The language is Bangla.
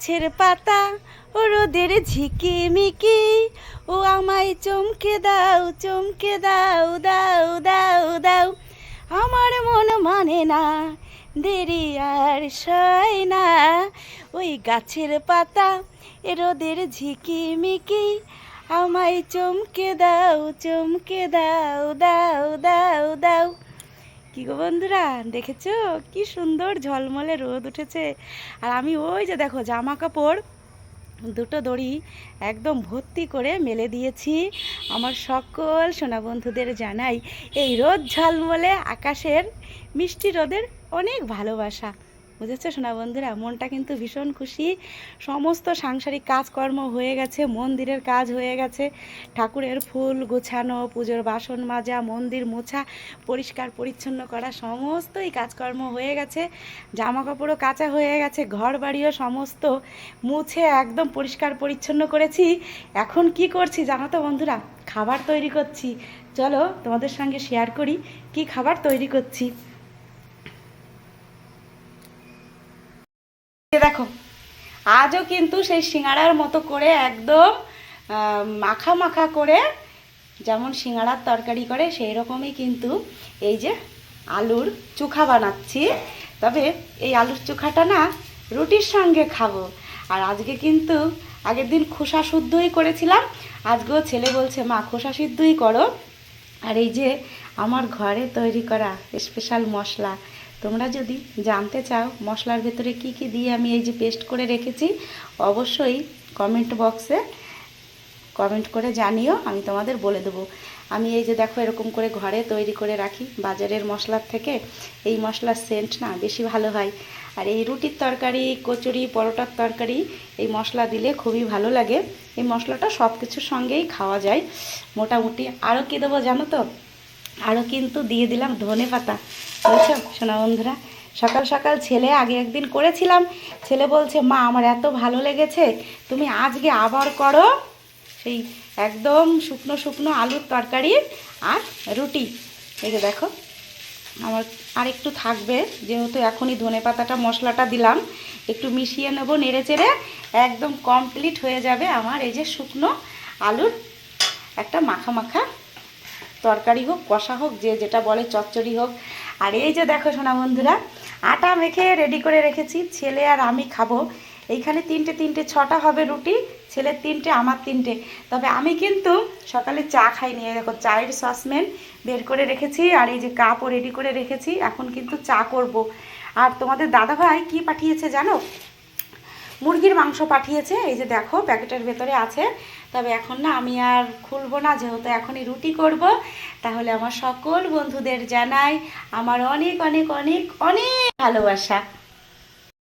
গাছের পাতা ও রোদের ঝিকিমিকি। ও আমায় চমকে দাও চমকে দাও দাও দাও দাও। আমার মন মানে না, দেরি আর সয় না। ওই গাছের পাতা এ রোদের ঝিকিমিকি। আমায় চমকে দাও চমকে দাও দাও দাও দাও। কি গো বন্ধুরা, দেখেছ? কি সুন্দর ঝলমলে রোদ উঠেছে। আর আমি ওই যে দেখো জামা কাপড় দুটো দড়ি একদম ভর্তি করে মেলে দিয়েছি। আমার সকল সোনা বন্ধুদের জানাই, এই রোদ ঝলমলে আকাশের মিষ্টি রোদের অনেক ভালোবাসা। বুঝেছ? সোনা বন্ধুরা, মনটা কিন্তু ভীষণ খুশি। সমস্ত সাংসারিক কাজকর্ম হয়ে গেছে, মন্দিরের কাজ হয়ে গেছে। ঠাকুরের ফুল গোছানো, পুজোর বাসন মাজা, মন্দির মোছা, পরিষ্কার পরিচ্ছন্ন করা, সমস্তই কাজকর্ম হয়ে গেছে। জামা কাপড়ও কাঁচা হয়ে গেছে ঘর বাড়িও সমস্ত মুছে একদম পরিষ্কার পরিচ্ছন্ন করেছি। এখন কি করছি জানো তো বন্ধুরা? খাবার তৈরি করছি। চলো তোমাদের সঙ্গে শেয়ার করি, কি খাবার তৈরি করছি? দেখো, আজও কিন্তু সেই সিঙ্গাড়ার মতো করে একদম মাখা মাখা করে যেমন সিঙ্গাড়ার তরকারি করে, সেই রকমই কিন্তু এই যে আলুর চোখা বানাচ্ছি। তবে এই আলুর চোখাটা না রুটির সঙ্গে খাব। আর আজকে কিন্তু আগের দিন খোসা শুদ্ধই করেছিলাম, আজকেও ছেলে বলছে, মা, খোসা সিদ্ধই করো। আর এই যে আমার ঘরে তৈরি করা স্পেশাল মশলা তোমরা যদি জানতে চাও মশলার ভেতরে কি কি দিয়ে আমি এই যে পেস্ট করে রেখেছি, অবশ্যই কমেন্ট বক্সে কমেন্ট করে জানিও, আমি তোমাদের বলে দেবো। আমি এই যে দেখো এরকম করে ঘরে তৈরি করে রাখি, বাজারের মশলার থেকে। এই মশলার সেন্ট না বেশি ভালো হয়। আর এই রুটির তরকারি, কচুরি, পরোটার তরকারি, এই মশলা দিলে খুবই ভালো লাগে। এই মশলাটা সব কিছুর সঙ্গেই খাওয়া যায়। মোটামুটি আরও কী দেবো জানো তো? আরও কিন্তু দিয়ে দিলাম ধনে পাতা। বুঝছ সোনা বন্ধুরা? সকাল সকাল ছেলে আগে একদিন করেছিলাম। ছেলে বলছে, মা, আমার এত ভালো লেগেছে, তুমি আজকে আবার করো। সেই একদম শুকনো শুকনো আলুর তরকারি আর রুটি। এই দেখো, আমার আর একটু থাকবে, যেহেতু এখনই ধনে পাতাটা, মশলাটা দিলাম। একটু মিশিয়ে নেব নেড়ে চেড়ে, একদম কমপ্লিট হয়ে যাবে আমার এই যে শুকনো আলুর একটা মাখা মাখা তরকারি হোক, কষা হোক, যে যেটা বলে চচ্চড়ি হোক। আর এই যে দেখো সোনা বন্ধুরা, আটা মেখে রেডি করে রেখেছি। ছেলে আর আমি খাব। এইখানে তিনটে তিনটে, ছটা হবে রুটি ছেলের তিনটে, আমার তিনটে। তবে আমি কিন্তু সকালে চা খাইনি। এই দেখো চায়ের সসম্যান বের করে রেখেছি আর এই যে কাপও রেডি করে রেখেছি। এখন কিন্তু চা করব। আর তোমাদের দাদাভাই কি পাঠিয়েছে জানো? মুরগির মাংস পাঠিয়েছে, এই যে দেখো, প্যাকেটের ভেতরে আছে। তবে এখন না আমি আর খুলবো না, যেহেতু এখনই রুটি করব, তাহলে আমার সকল বন্ধুদের জানাই আমার অনেক অনেক অনেক অনেক ভালোবাসা।